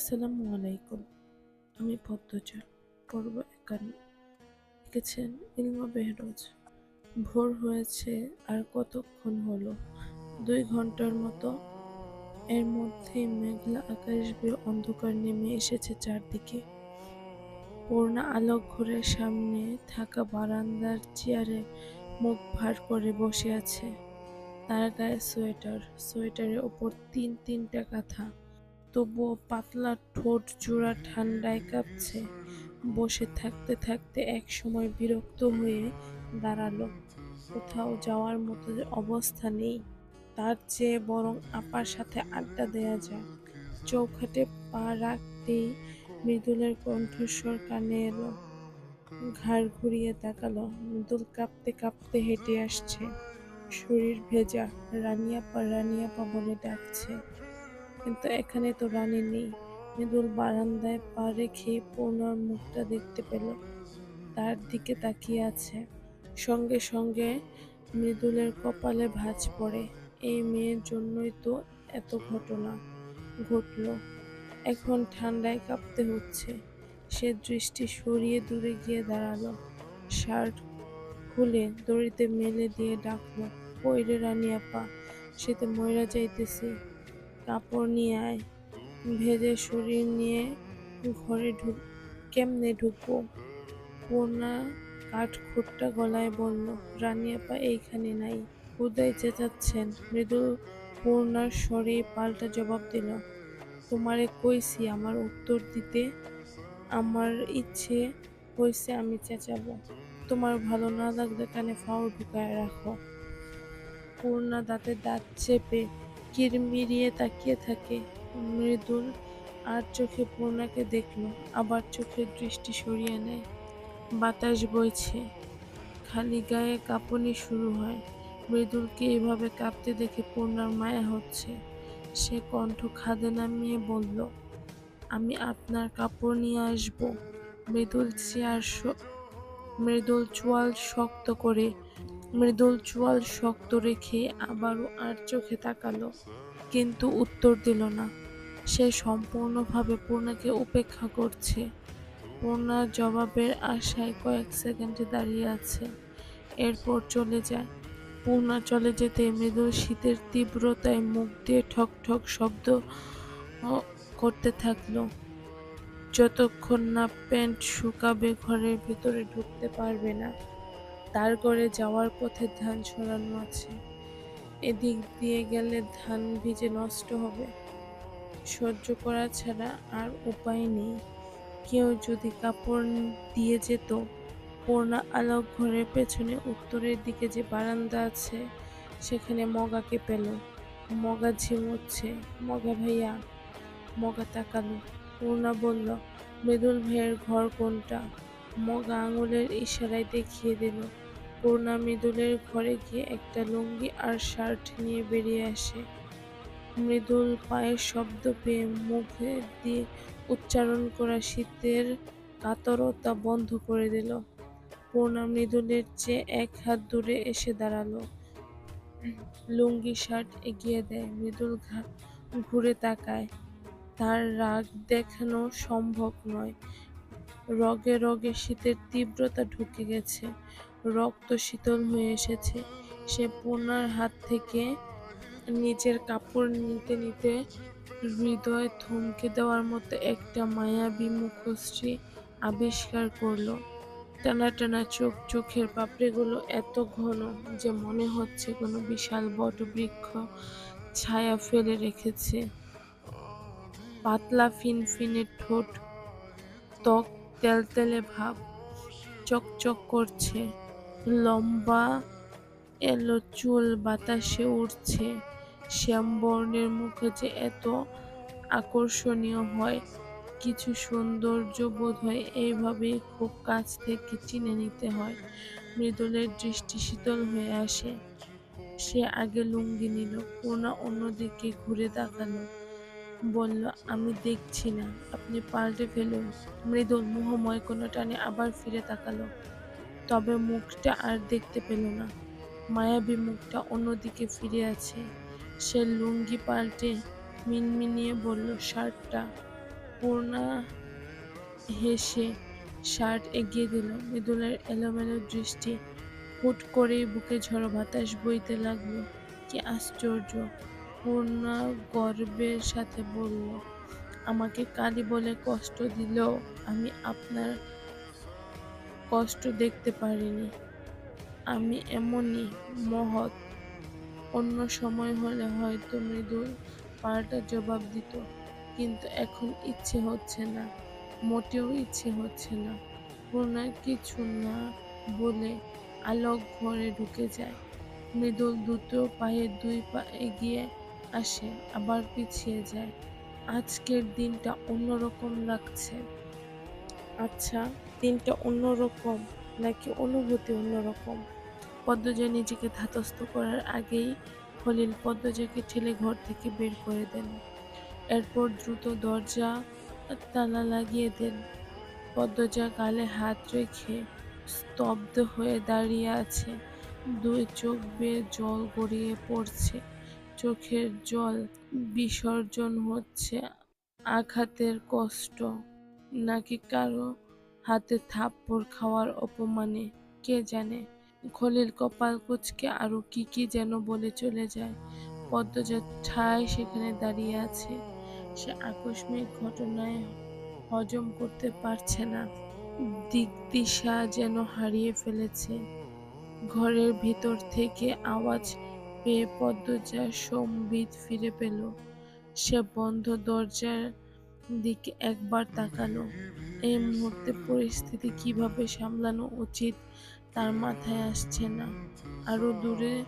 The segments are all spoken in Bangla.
আসসালামু আলাইকুম। আমি পদ্মজা পর্ব একান্ন। লিখেছেন ইলমা বেহরোজ। ভোর হয়েছে আর কতক্ষণ হলো? দুই ঘণ্টার মতো। এর মধ্যেই মেঘলা আকাশ বেয়ে অন্ধকার নেমে এসেছে চারদিকে। পূর্ণা আলোক ঘরের সামনে থাকা বারান্দার চেয়ারে মুখ ভার করে বসে আছে। তার গায়ে সোয়েটার। সোয়েটারের ওপর তিন তিনটা কাঁথা। তবুও পাতলা ঠোঁট জোড়া ঠান্ডায় কাঁপছে। বসে থাকতে থাকতে এক সময় বিরক্ত হয়ে দাঁড়াল। কোথাও যাওয়ার মতো অবস্থা নেই। তার চেয়ে বরং আপার সাথে আড্ডা দেয়া যাক। চৌখাটে পা রাখতেই মৃদুলের কণ্ঠস্বর কানে এলো। ঘাড় ঘুরিয়ে তাকালো। মৃদুল কাঁপতে কাঁপতে হেঁটে আসছে। শরীর ভেজা। রানিয়াপা রানিয়াপা বলে ডাকছে। কিন্তু এখানে তো রানী নেই। মৃদুল বারান্দায় পা রেখে পূর্ণার মুখটা দেখতে পেল। তার দিকে তাকিয়ে আছে। সঙ্গে সঙ্গে মৃদুলের কপালে ভাঁজ পড়ে। এই মেয়ের জন্যই তো এত ঘটনা ঘটল। এখন ঠান্ডায় কাঁপতে হচ্ছে। সে দৃষ্টি সরিয়ে দূরে গিয়ে দাঁড়াল। শার্ট খুলে দড়িতে মেলে দিয়ে ডাকলো কইরে রানী আপা? সে তো ময়রা যাইতেছি। কাপড় নিয়ে আয়। ভেজে শরীর নিয়ে ঘরে ঢুক, কেমনে ঢুকবো? পূর্ণা কাঠ খুঁটটা গলায় বলল রানিয়াপা এইখানে নাই। উদয় চেঁচাচ্ছেন। মৃদু পূর্ণার স্বরে পাল্টা জবাব দিল, তোমারে কইছি, আমার উত্তর দিতে আমার ইচ্ছে হয়েছে আমি চেঁচাবো। তোমার ভালো না লাগলে কানে ফাও ঢুকায় রাখো। পূর্ণা দাঁতে দাঁত চেপে কিরমিরিয়ে তাকিয়ে থাকে। মৃদুল আর চোখে পূর্ণাকে দেখল, আবার চোখের দৃষ্টি সরিয়ে নেয়। বাতাস বইছে, খালি গায়ে কাঁপুনি শুরু হয়। মৃদুলকে এভাবে কাঁপতে দেখে পূর্ণার মায়া হচ্ছে। সে কণ্ঠ খাদে নামিয়ে বলল, আমি আপনার কাপড় নিয়ে আসব। মৃদুল চেয়ার মৃদুল চোয়াল শক্ত করে মৃদুল চোয়াল শক্ত রেখে আবারও আর চোখে তাকালো, কিন্তু উত্তর দিল না। সে সম্পূর্ণভাবে পূর্ণাকে উপেক্ষা করছে। পূর্ণার জবাবের আশায় কয়েক সেকেন্ডে দাঁড়িয়ে আছে। এরপর চলে যায়। পূর্ণা চলে যেতে মৃদুল শীতের তীব্রতায় মুখ দিয়ে ঠক ঠক শব্দ করতে থাকল। যতক্ষণ না প্যান্ট শুকাবে, ঘরের ভিতরে ঢুকতে পারবে না। তার ঘরে যাওয়ার পথে ধান ছড়ানো আছে। এদিক দিয়ে গেলে ধান ভিজে নষ্ট হবে। সহ্য করা ছাড়া আর উপায় নেই। কেউ যদি কাপড় দিয়ে যেত, পূর্ণা আলোক ঘরের পেছনে উত্তরের দিকে যে বারান্দা আছে, সেখানে মগাকে পেল। মগা ঝিমুচ্ছে। মগা ভাইয়া, মগা তাকালো। পূর্ণা বলল, মৃদুল ভাইয়ের ঘর কোনটা? মগা আঙুলের ইশারায় দেখিয়ে দিল পূর্ণা মৃদুলের ঘরে গিয়ে একটা লুঙ্গি আর শার্ট নিয়ে বেরিয়ে আসে। মৃদুল পায়ের শব্দ পেয়ে মুখে দিয়ে উচ্চারণ করা শীতের কাতরতা বন্ধ করে দিল। পূর্ণা মৃদুলের চেয়ে এক হাত দূরে এসে দাঁড়াল। লুঙ্গি, শার্ট এগিয়ে দেয়। মৃদুল ঘুরে তাকায়। তার রাগ দেখানো সম্ভব নয়। রগে রগে শীতের তীব্রতা ঢুকে গেছে। রক্ত শীতল হয়ে এসেছে। সে পূর্ণার হাত থেকে নিজের কাপড় নিতে নিতে হৃদয় থমকে দেওয়ার মতো একটা মায়াবী মুখশ্রী আবিষ্কার করল। টানা টানা চোখ, চোখের পাপড়িগুলো এত ঘন যে মনে হচ্ছে কোনো বিশাল বটবৃক্ষ ছায়া ফেলে রেখেছে। পাতলা ফিনফিনে ঠোঁট, ত্বক তেলতেলে ভাব চকচক করছে। লম্বা এলো চুল বাতাসে উঠছে শ্যামবর্ণের মুখে যে এত আকর্ষণীয় হয়, কিছু সৌন্দর্য বোধ হয় এইভাবেই খুব কাছ থেকে চিনে নিতে হয়। মৃদুলের দৃষ্টি শীতল হয়ে আসে। সে আগে লুঙ্গি নিল পূর্ণা অন্যদিকে ঘুরে তাকালো। বলল, আমি দেখছি না, আপনি পাল্টে ফেলুন। মৃদুল মোহময় কোনো টানে আবার ফিরে তাকালো। তবে মুখটা আর দেখতে পেল না। মায়াবী মুখটা অন্যদিকে ফিরে আছে। সে লুঙ্গি পাল্টে মিনমিনিয়ে বলল, শার্টটা। পূর্ণা হেসে শার্ট এগিয়ে দিল। মৃদুলের এলোমেলো দৃষ্টি হুট করেই বুকে ঝড়ো বাতাস বইতে লাগল। কি আশ্চর্য! পূর্ণা গর্বের সাথে বলল, আমাকে কালী বলে কষ্ট দিলেও আমি আপনার কষ্ট দেখতে পারিনি। আমি এমনই মহৎ। অন্য সময় হলে হয়তো মৃদুল পাল্টা জবাব দিত, কিন্তু এখন ইচ্ছে হচ্ছে না, মোটেও ইচ্ছে হচ্ছে না। পূর্ণা কিছু না বলে আলোক ঘরে ঢুকে যায়। মৃদুল দ্রুত পায়ে দুই পা এগিয়ে আসে, আবার পিছিয়ে যায়। আজকের দিনটা অন্যরকম লাগছে। আচ্ছা দিনটা অন্যরকম নাকি অনুভূতি অন্যরকম? পদ্মজা নিজেকে ধাতস্থ করার আগেই খলিল পদ্মজাকে ঠেলে ঘর থেকে বের করে দেন। এরপর দ্রুত দরজা তালা লাগিয়ে দেন। পদ্মজা গালে হাত রেখে স্তব্ধ হয়ে দাঁড়িয়ে আছে। দুই চোখ বেয়ে জল গড়িয়ে পড়ছে। চোখের জল বিসর্জন হচ্ছে আঘাতের কষ্ট। নাকি কারও হাতে থাপ্পড় খাওয়ার অপমানে? কে জানে? খলিল কপাল কুচকে আরও কি কি যেন বলে চলে যায়। পদ্মজা ঠায় সেখানে দাঁড়িয়ে আছে। সে আকস্মিক ঘটনায় হজম করতে পারছে না। দিক দিশা যেন হারিয়ে ফেলেছে। ঘরের ভিতর থেকে আওয়াজ পেয়ে পদ্মজা সম্বিত ফিরে পেল। সে বন্ধ দরজার দিকে একবার তাকালো। এই মুহূর্তে পরিস্থিতি কীভাবে সামলানো উচিত তার মাথায় আসছে না। আরও দূরে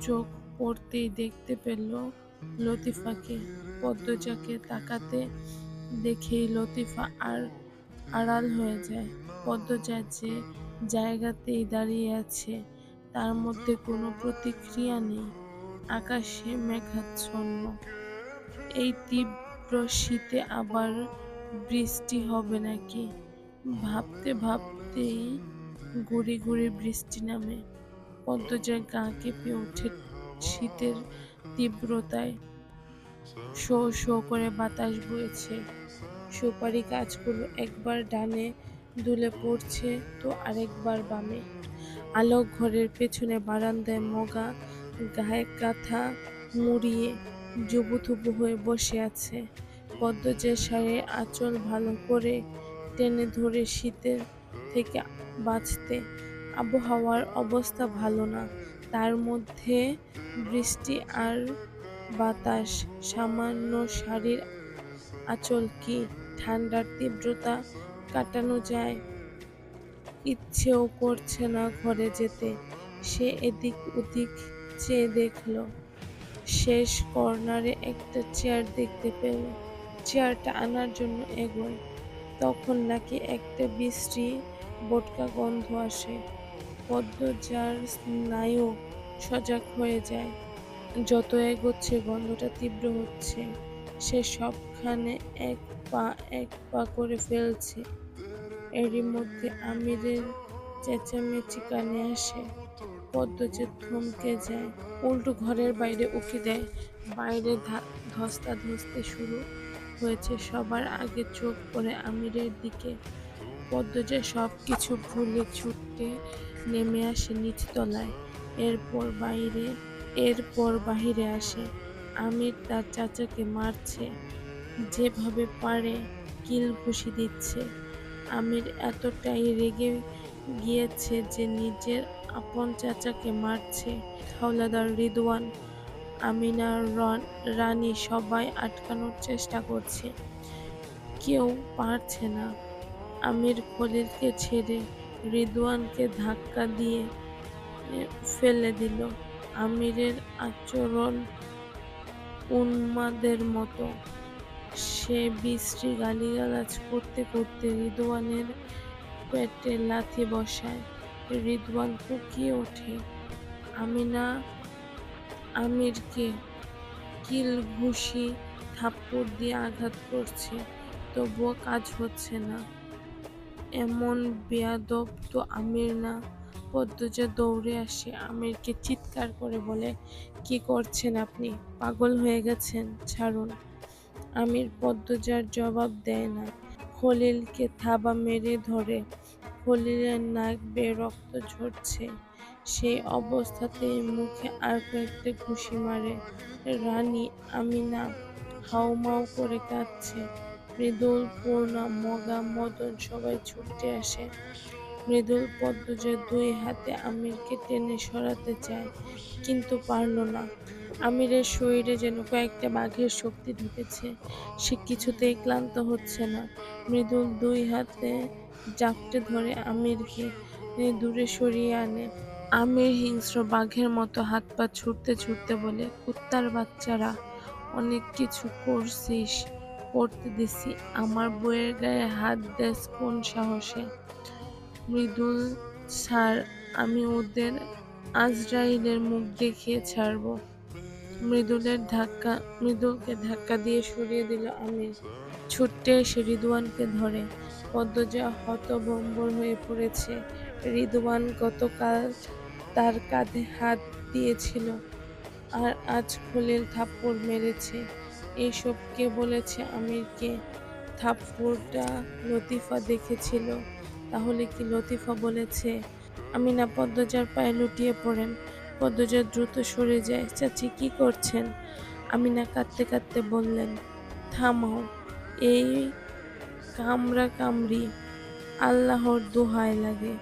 চোখ পড়তেই দেখতে পেল লতিফাকে। পদ্মজাকে তাকাতে দেখেই লতিফা আর আড়াল হয়ে যায়। পদ্মজা যে জায়গাতেই দাঁড়িয়ে আছে, তার মধ্যে কোনো প্রতিক্রিয়া নেই। আকাশে মেঘাচ্ছন্ন। এই তীব্র শীতে আবার বৃষ্টি হবে নাকি? ভাবতে ভাবতেই গুড়ি গুড়ি বৃষ্টি নামে। পদ্মজার গা কেঁপে ওঠে শীতের তীব্রতায়। শো শো করে বাতাস বইছে। সুপারি গাছগুলো একবার ডানে দুলে পড়ছে তো আরেকবার বামে। আলোক ঘরের পেছনে বারান্দায় মগা গায়ে কাঁথা মুড়িয়ে জুবুথুবু হয়ে বসে আছে। পদ্মজের শাড়ির আঁচল ভালো করে টেনে ধরে শীতের থেকে বাঁচতে। আবহাওয়ার অবস্থা ভালো না। তার মধ্যে বৃষ্টি আর বাতাস। সামান্য শাড়ির আঁচল কি? ঠান্ডার তীব্রতা কাটানো যায়? ইচ্ছেও করছে না ঘরে যেতে। সে এদিক ওদিক চেয়ে দেখল। শেষ কর্নারে একটা চেয়ার দেখতে পেল। চেয়ারটা আনার জন্য এগোয়। তখন নাকি একটা বিশ্রী বোটকা গন্ধ আসে। পদ্ম যার স্নায়ু সজাগ হয়ে যায়। যত এগোচ্ছে, গন্ধটা তীব্র হচ্ছে। সে সবখানে এক পা এক পা করে ফেলছে। এরই মধ্যে আমিরের চেঁচামেচি কানে আসে। পদ্মজা থমকে যায় উল্টো ঘরের বাইরে উকি দেয়, বাইরে ধস্তা ধস্তে শুরু হয়েছে। সবার আগে চোখ পড়ে আমিরের দিকে। পদ্ম পদ্মজা সব কিছু ভুলে ছুটে নেমে আসে নিচতলায় এরপর বাইরে, এরপর বাহিরে আসে। আমির তার চাচাকে মারছে, যেভাবে পারে কিল ঘুষি দিচ্ছে। আমির এতটাই রেগে গিয়েছে যে নিজের আপন চাচাকে মারছে। হাওলাদার রিদওয়ান আমিনার রানী সবাই আটকানোর চেষ্টা করছে। কেউ পারছে না। আমির খলিলকে ছেড়ে রিদওয়ানকে ধাক্কা দিয়ে ফেলে দিল। আমিরের আচরণ উন্মাদের মতো। সে বিশ্রী গালিগালাজ করতে করতে রিদওয়ানের পেটে লাথি বসায়। রিদওয়ান কুকিয়ে ওঠে। আমিনা আমিরকে কিল ঘুষি থাপ্পড় দিয়ে আঘাত করছে, তবুও কাজ হচ্ছে না। এমন বেয়াদব তো আমির না। পদ্মজা দৌড়ে আসে, আমিরকে চিৎকার করে বলে, কি করছেন আপনি? পাগল হয়ে গেছেন, ছাড়ুন। আমির পদ্মজার জবাব দেয় না। খলিলকে থাবা মেরে ধরে খলিলের নাক বেয়ে রক্ত ঝরছে, সেই অবস্থাতেই মুখে আর কয়েকটা ঘুষি মারে, রানী আমিনা হাউমাউ করে কাঁদছে, মৃদুল পূর্ণা, মগা মদন সবাই ছুটে আসে, মৃদুল পদ্মজা দুই হাতে আমিরকে টেনে সরাতে চায়, কিন্তু পারল না, আমিরের শরীরে যেন কয়েকটা বাঘের শক্তি ঢুকেছে, সে কিছুতেই ক্লান্ত হচ্ছে না, মৃদুল দুই হাতে জাপটে ধরে আমিরকে দূরে সরিয়ে আনে। আমির হিংস্র বাঘের মতো হাত পা ছুটতে ছুটতে বলে, কুত্তার বাচ্চারা, অনেক কিছু করছিস করতে দিছি। আমার বইয়ের গায়ে হাত দেস কোন সাহসে? মৃদুল স্যার আমি ওদের আজরাইলের মুখ দেখিয়ে ছাড়ব। মৃদুলের ধাক্কা, মৃদুলকে ধাক্কা দিয়ে সরিয়ে দিল আমির। ছুটতে এসে রিদওয়ানকে ধরে। পদ্মজা হতভম্বর হয়ে পড়েছে। রিদওয়ান গতকাল তার কাঁধে হাত দিয়েছিল আর আজ খলিল থাপ্পড় মেরেছে। এইসব কে বলেছে? আমিরকে থাপ্পড়টা লতিফা দেখেছিল। তাহলে কি লতিফা বলেছে? আমিনা পদ্মজার পায়ে লুটিয়ে পড়েন। পদ্মজা দ্রুত সরে যায়। চাচি, কি করছেন? আমিনা কাঁদতে কাঁদতে বললেন, থামাও। এই কামড়া কামড়ি, আল্লাহর দোহায় লাগে।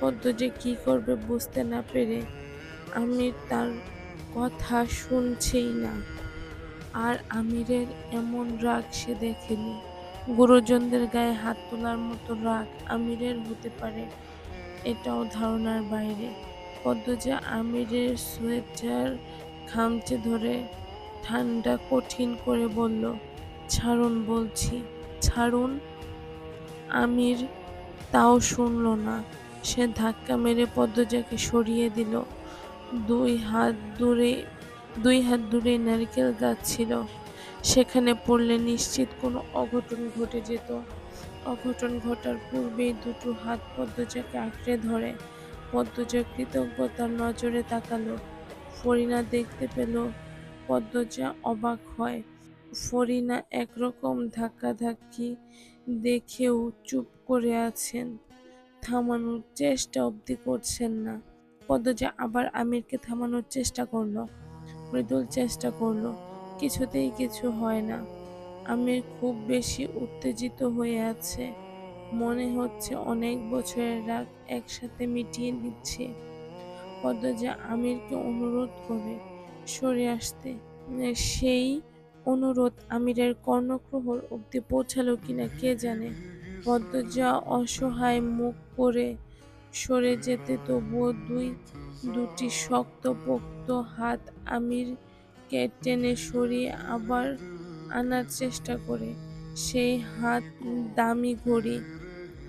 পদ্ম যে কি করবে বুঝতে না পেরে আমির তার কথা শুনছেই না। আর আমিরের এমন রাগ সে দেখেনি। গুরুজনদের গায়ে হাত তোলার মতো রাগ আমিরের হতে পারে, এটাও ধারণার বাইরে। পদ্মজা আমিরের সোয়েটার খামচে ধরে ঠান্ডা কঠিন করে বলল, ছাড়ুন বলছি। ছাড়ুন। আমির তাও শুনল না। সে ধাক্কা মেরে পদ্মজাকে সরিয়ে দিল। দুই হাত দূরে, দুই হাত দূরে নারকেল গাছ ছিল। সেখানে পড়লে নিশ্চিত কোনো অঘটন ঘটে যেত। অঘটন ঘটার পূর্বেই দুটো হাত পদ্মজাকে আঁকড়ে ধরে। পদ্মজা কৃতজ্ঞতার নজরে তাকালো। ফরিনা দেখতে পেল, পদ্মজা অবাক হয়। ফরিনা একরকম ধাক্কাধাক্কি দেখেও চুপ করে আছেন। থামানোর চেষ্টা অবধি করছেন না। পদ্মজা আবার আমিরকে থামানোর চেষ্টা করল, মৃদুল চেষ্টা করল। কিছুতেই কিছু হয় না। আমির খুব বেশি উত্তেজিত হয়ে আছে। মনে হচ্ছে অনেক বছরের রাগ একসাথে মিটিয়ে দিচ্ছে পদ্মজা আমিরকে অনুরোধ করে সরে আসতে। সেই অনুরোধ আমিরের কর্ণপ্রহর অব্দি পৌঁছালো কিনা কে জানে? পদ্মজা অসহায় মুখ করে সরে যেতে তবুও দুই, দুটি শক্ত পোক্ত হাত আমিরকে টেনে সরিয়ে আবার আনার চেষ্টা করে। সেই হাত, দামি ঘড়ি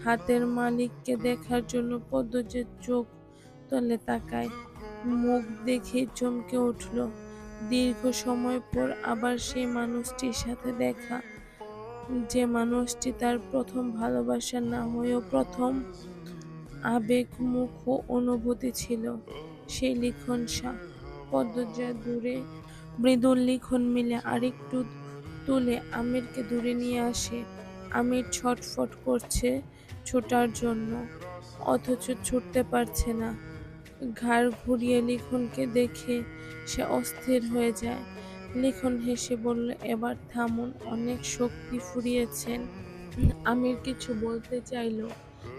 হাতের মালিককে দেখার জন্য পদ্মজের চোখ তলে তাকায়। মুখ দেখে চমকে উঠল। দীর্ঘ সময় পর আবার সেই মানুষটির সাথে দেখা। যে মানুষটি তার প্রথম ভালোবাসা না হয়েও প্রথম আবেগমুখ অনুভূতি ছিল, সেই লিখন শাহ। পদ্মজা দূরে মৃদুল লিখন মিলে আরেকটু তুলে আমিরকে দূরে নিয়ে আসে। আমির ছটফট করছে ছোটার জন্য, অথচ ছুটতে পারছে না। ঘাড় ঘুরিয়ে লিখনকে দেখে সে অস্থির হয়ে যায়। লিখন হেসে বলল, এবার থামুন, অনেক শক্তি ফুরিয়েছেন। আমির কিছু বলতে চাইল।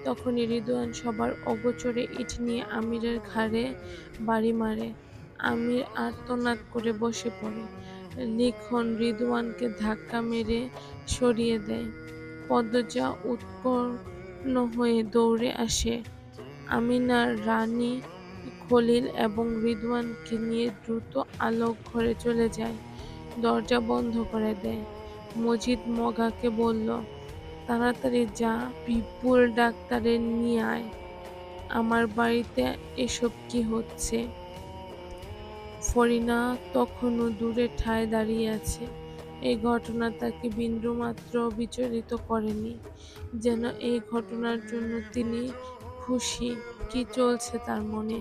তখনই রিদওয়ান সবার অগোচরে ইট নিয়ে আমিরের ঘাড়ে বাড়ি মারে। আমির আর্তনাদ করে বসে পড়ে। লিখন রিদওয়ানকে ধাক্কা মেরে সরিয়ে দেয়। পদ্মজা উৎকর্ণ হয়ে দৌড়ে আসে। আমিনার রানী খলিল এবং রিদওয়ানকে নিয়ে দ্রুত আলোক ঘরে চলে যায়। দরজা বন্ধ করে দেয়। মজিদ মগাকে বলল, তাড়াতাড়ি যা, বিপুল ডাক্তারের নিয়ে আয়। আমার বাড়িতে এসব কি হচ্ছে? ফরিনা তখনও দূরে ঠায় দাঁড়িয়ে আছে। এই ঘটনা তাকে বিন্দুমাত্র বিচলিত করেনি, যেন এই ঘটনার জন্য তিনি খুশি। কি চলছে তার মনে?